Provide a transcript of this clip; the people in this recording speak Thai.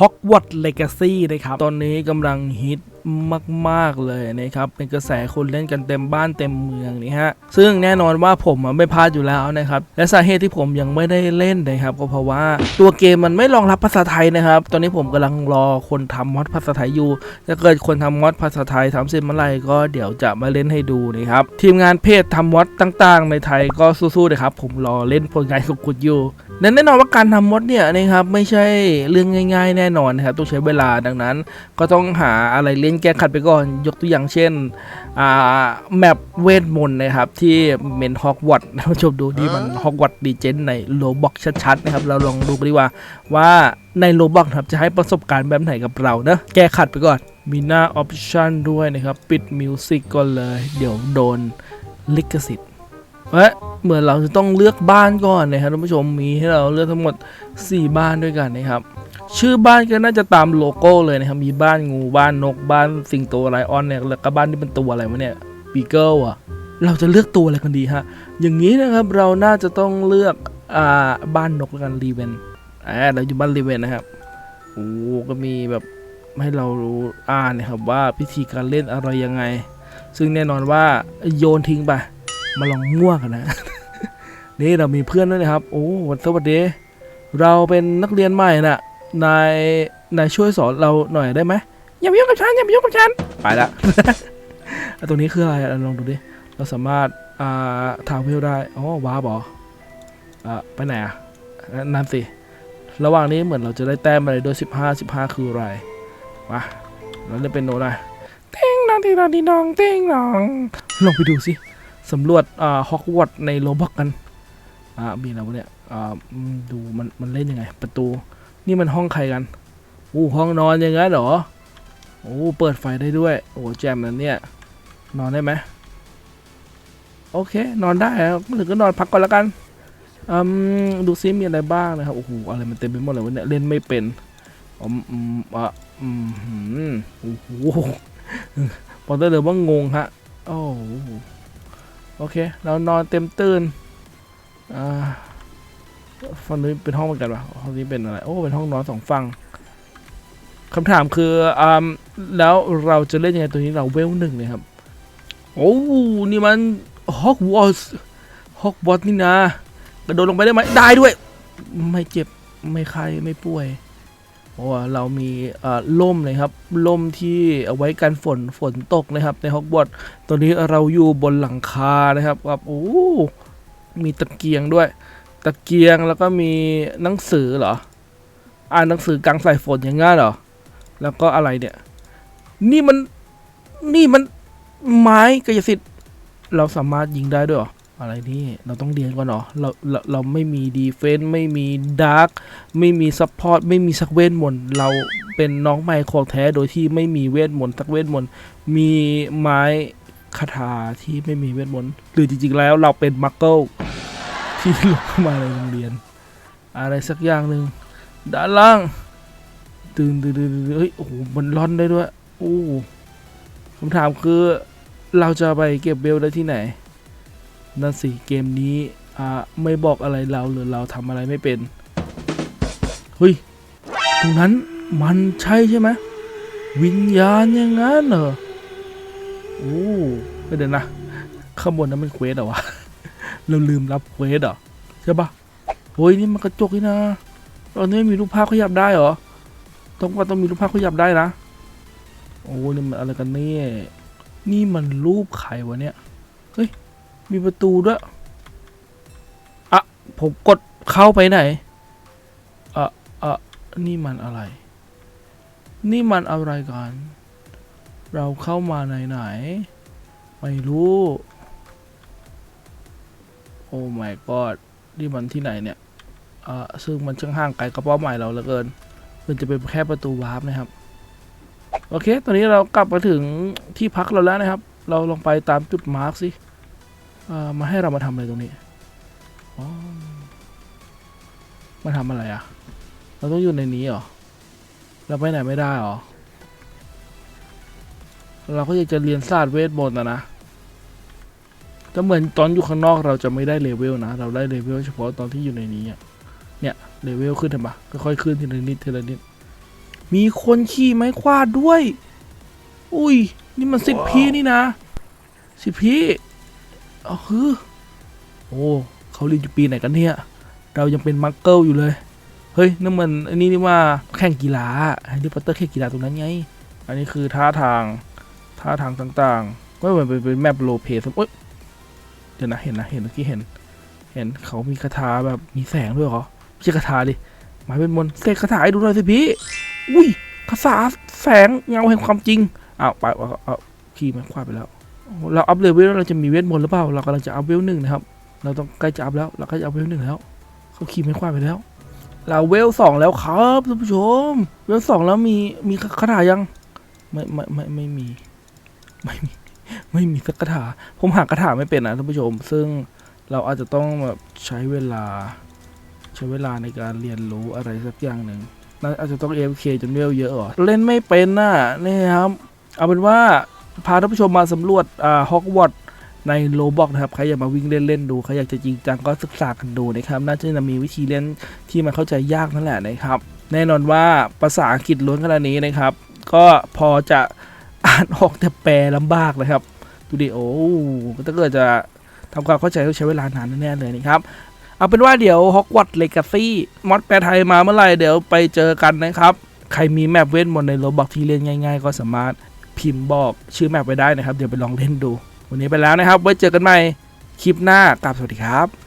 Hogwarts Legacy นะครับ ตอนนี้กำลังฮิต มาก ๆ เลยนะครับ เป็นกระแสคนเล่นกันเต็มบ้านเต็มเมืองนี่ฮะ ซึ่งแน่นอนว่าผมไม่พลาดอยู่แล้วนะครับ และสาเหตุที่ผมยังไม่ได้เล่นนะครับก็เพราะว่าตัวเกมมันไม่รองรับภาษาไทยนะครับ ตอนนี้ผมกำลังรอคนทำมอดภาษาไทยอยู่ ถ้าเกิดคนทำมอดภาษาไทยทำเสร็จเมื่อไหร่ก็เดี๋ยวจะมาเล่นให้ดูนะครับ ทีมงานเพจทำมอดต่าง ๆ ในไทยก็สู้ๆนะครับ ผมรอเล่นผลงานของคุณอยู่และแน่นอนว่าการทำมดเนี่ยนะครับไม่ใช่เรื่องง่าย ๆ แน่นอนนะครับต้องใช้เวลาดังนั้น ก็ต้องหาอะไรเล่นแก้ขัดไปก่อน ยกตัวอย่างเช่นอ่าแมปเวทมนต์นะครับ ที่เมนฮอกวอตส์นะผู้ชมดูดีมันฮอกวอตส์ดีเจนในโลบอกชัดๆนะครับ เราลองดูกันดีกว่าว่าในโลบอกครับจะให้ประสบการณ์แบบไหนกับเรานะ แก้ขัดไปก่อน มีหน้าออปชันด้วยนะครับ ปิดมิวสิกก่อนเลย เดี๋ยวโดนลิขสิทธิ์เอ๊ะเหมือนเราจะต้องเลือกบ้านก่อนนะครับท่านผู้ชมมีให้เราเลือกทั้งหมด 4 บ้านด้วยกันนะครับ ชื่อบ้านก็น่าจะตามโลโก้เลยนะครับ มีบ้านงูบ้านนกบ้านสิงโตไลออนเนี่ยแล้วก็บ้านที่เป็นตัวอะไรวะเนี่ยบีเกิลอะ เราจะเลือกตัวอะไรกันดีฮะ อย่างนี้นะครับเราน่าจะต้องเลือกอ่าบ้านนกแล้วกันรีเวนอ่าเราอยู่บ้านรีเวนนะครับโอ้ก็มีแบบให้เรารู้อ่านนะครับว่าพิธีการเล่นอะไรยังไง ซึ่งแน่นอนว่าโยนทิ้งไปมาลองมั่วกันนะ นี่เรามีเพื่อนด้วยนะครับ โอ้วันสวัสดี เราเป็นนักเรียนใหม่น่ะ นายนายช่วยสอนเราหน่อยได้ไหมอย่ามายุ่งกับฉันอย่ามายุ่งกับฉันไปละอะตรงนี้คืออะไรอะลองดูดิเราสามารถอ่าทาวเวลได้อ๋อว้าบออ่าไปไหนอะอะนั่นสิระหว่างนี้เหมือนเราจะได้แต้มอะไรโดย15 15 คืออะไรมาเราเล่นเป็นโนได้เต้งนองตีนองตีนองเต้งนองลองไปดูสิสำรวจอ่าฮอกวอตส์ในโรบอกกันอ่ามีอะไรวะเนี่ยอ่าอืมดูมันมันเล่นยังไง ประตู นี่มันห้องใครกันอู้ห้องนอนอย่างนั้นเหรอโอ้เปิดไฟได้ด้วยโอ้แจมนั้นเนี่ยนอนได้ไหมโอเคนอนได้ครับหรือก็นอนพักก่อนล้วกันอืมดูซิมีอะไรบ้างนะครับโอ้โหอะไรมันเต็มไปหมดเลยวะเนี่ยเล่นไม่เป็นอืมอะอืมโอ้โหบอได้เลยว่างงฮะโอ้โอเค เรานอนเต็มตื่นอ่า ฝั่งนี้เป็นห้องเหมือนกันปะห้องนี้เป็นอะไร โอ้ เป็นห้องนอนสองฝั่งคำถามคืออ่าแล้วเราจะเล่นยังไงตัวนี้เราเวลหนึ่งเลยครับ โอ้ นี่มันฮอกวอตส์ฮอกวอตส์นี่นะ กระโดดลงไปได้ไหม ได้ด้วย ไม่เจ็บ ไม่ไข้ไม่ป่วยเพราะเรามีอ่าล่มเลยครับ ล่มที่เอาไว้กันฝน ฝนตกนะครับ ในฮอกวอตส์ตอนนี้เราอยู่บนหลังคานะครับครับโอ้ มีตะเกียงด้วย ตะเกียงแล้วก็มีหนังสือเหรอ อ่านหนังสือกลางสายฝนอย่างงั้นเหรอ แล้วก็อะไรเนี่ย นี่มันนี่มันไม้กายสิทธิ์ เราสามารถยิงได้ด้วยเหรอ อะไรนี่เราต้องเรียนก่อนเหรอเราเราเราไม่มีดีเฟนส์ไม่มีดาร์กไม่มีซัพพอร์ตไม่มีสักเวทมนต์เราเป็นน้องใหม่ของแท้โดยที่ไม่มีเวทมนต์สักเวทมนต์มีไม้คาถาที่ไม่มีเวทมนต์หรือจริงๆแล้วเราเป็นมักเกิล ที่ลงมาในโรงเรียน อะไรสักอย่างหนึ่งด้านล่างตื่นตื่นตื่นเฮ้ยโอ้โหมันร้อนได้ด้วยโอ้คำถามคือเราจะไปเก็บเบลได้ที่ไหน นั่นสิเกมนี้อ่าไม่บอกอะไรเราหรือเราทำอะไรไม่เป็นเฮ้ยตรงนั้นมันใช่ใช่ไหมวิญญาณอย่างนั้นเหรอโอ้ไม่เดี๋ยวนะข้างบนนั้นมันเควสเหรอวะ เราลืมรับเควสเหรอใช่ปะโอ้ยนี่มันกระจกนี่นะตอนนี้มีรูปภาพขยับได้เหรอต้องว่าต้องมีรูปภาพขยับได้นะ โอ้นี่มันอะไรกันเนี่ยนี่มันรูปใครวะเนี่ยเฮ้ยมีประตูด้วยอะผมกดเข้าไปไหนอะอะนี่มันอะไร นี่มันอะไรกัน เราเข้ามาในไหน ไม่รู้ อ้ my god นี่มันที่ไหนเนี่ยอ่าซึ่งมันช่างห่างไกลกับเป้าใหมายเราเหลือเกิน มันจะเป็นแค่ประตูวาร์ปนะครับ โอเค ตอนนี้เรากลับมาถึงที่พักเราแล้วนะครับ เราลองไปตามจุดมาร์กสิอ่ามาให้เรามาทำอะไรตรงนี้อ๋อมาทำอะไรอะ่ะ เราต้องอยู่ในนี้เหรอ เราไปไหนไม่ได้เหรอ เราก็อยากจะเรียนศาสตร์เวทมนต์นะนะ แต่เหมือนตอนอยู่ข้างนอกเราจะไม่ได้เลเวลนะ เราได้เลเวลเฉพาะตอนที่อยู่ในนี้อะเนี่ยเลเวลขึ้นทำไมค่อยๆขึ้นทีละนิดทีละนิด มีคนขี่ไม้ควาดด้วย อุ้ย นี่มันสิทธิพี่นี่นะสิทธิพี่เอ๋อคือโอ้เขาเรียนอยู่ปีไหนกันเนี่ย เรายังเป็นมักเกิลอยู่เลย เฮ้ยนั่นมันอันนี้นี่ว่าแข่งกีฬาแฮร์รี่พอตเตอร์แข่งกีฬาตรงนั้นไง อันนี้คือท่าทางท่าทางต่างๆก็เหมือนเป็นเป็นแมปโลเพสโอ๊ย เดี๋ยวนะเห็นนะเห็นเมื่อกี้เห็น เห็นเขามีคาถาแบบมีแสงด้วยเหรอไม่ใช่คาถาดิหมายเป็นมนต์เสกคาถาให้ดูหน่อยสิพี่อุ้ยคาถาแสงเงาแห่งความจริงอ้าวไปเอาเอาขี่มันคว้าไปแล้วเราอัพเลเวลเราจะมีเวทมนต์หรือเปล่าเรากำลังจะอัพเวลหนึ่งนะครับเราต้องใกล้จะอัพแล้วเราใกล้จะอัพเวลหนึ่งแล้วเขาขี่ไม่คว้าไปแล้ว เราเวลสองแล้วครับท่านผู้ชม เวลสองแล้วมีมีคาถายังไม่ไม่ไม่ไม่มีไม่มี ไม่มีสักคาถา ผมหาคาถาไม่เป็นนะท่านผู้ชม ซึ่งเราอาจจะต้องแบบใช้เวลา ใช้เวลาในการเรียนรู้อะไรสักอย่างหนึ่งน่าอาจจะต้อง AFK จนเวลเยอะหรอเล่นไม่เป็นน่ะนี่ครับ เอาเป็นว่าพาท่านผู้ชมมาสำรวจอ่าฮอกวอตในโลบอกนะครับ ใครอยากมาวิ่งเล่นเล่นดู ใครอยากจะจริงจังก็ศึกษากันดูนะครับ น่าจะมีวิธีเล่นที่มันเข้าใจยากนั่นแหละนะครับ แน่นอนว่าภาษาอังกฤษล้วนขนาดนี้นะครับ ก็พอจะานออกแต่แปลลำบากนะครับดูดิโอ้ถ้าเกิดจะทำความเข้าใจต้องใช้เวลานานแน่ๆเลยนะครับ เอาเป็นว่าเดี๋ยวฮอกวอตเลกาซี่มอดแปลไทยมาเมื่อไหร่เดี๋ยวไปเจอกันนะครับ ใครมีแมปเวทมนต์ในโลบอกที่เล่นง่าย ๆ ก็สามารถพิมพ์บอกชื่อแมปไว้ได้นะครับ เดี๋ยวไปลองเล่นดู วันนี้ไปแล้วนะครับ ไว้เจอกันใหม่คลิปหน้ากลับสวัสดีครับ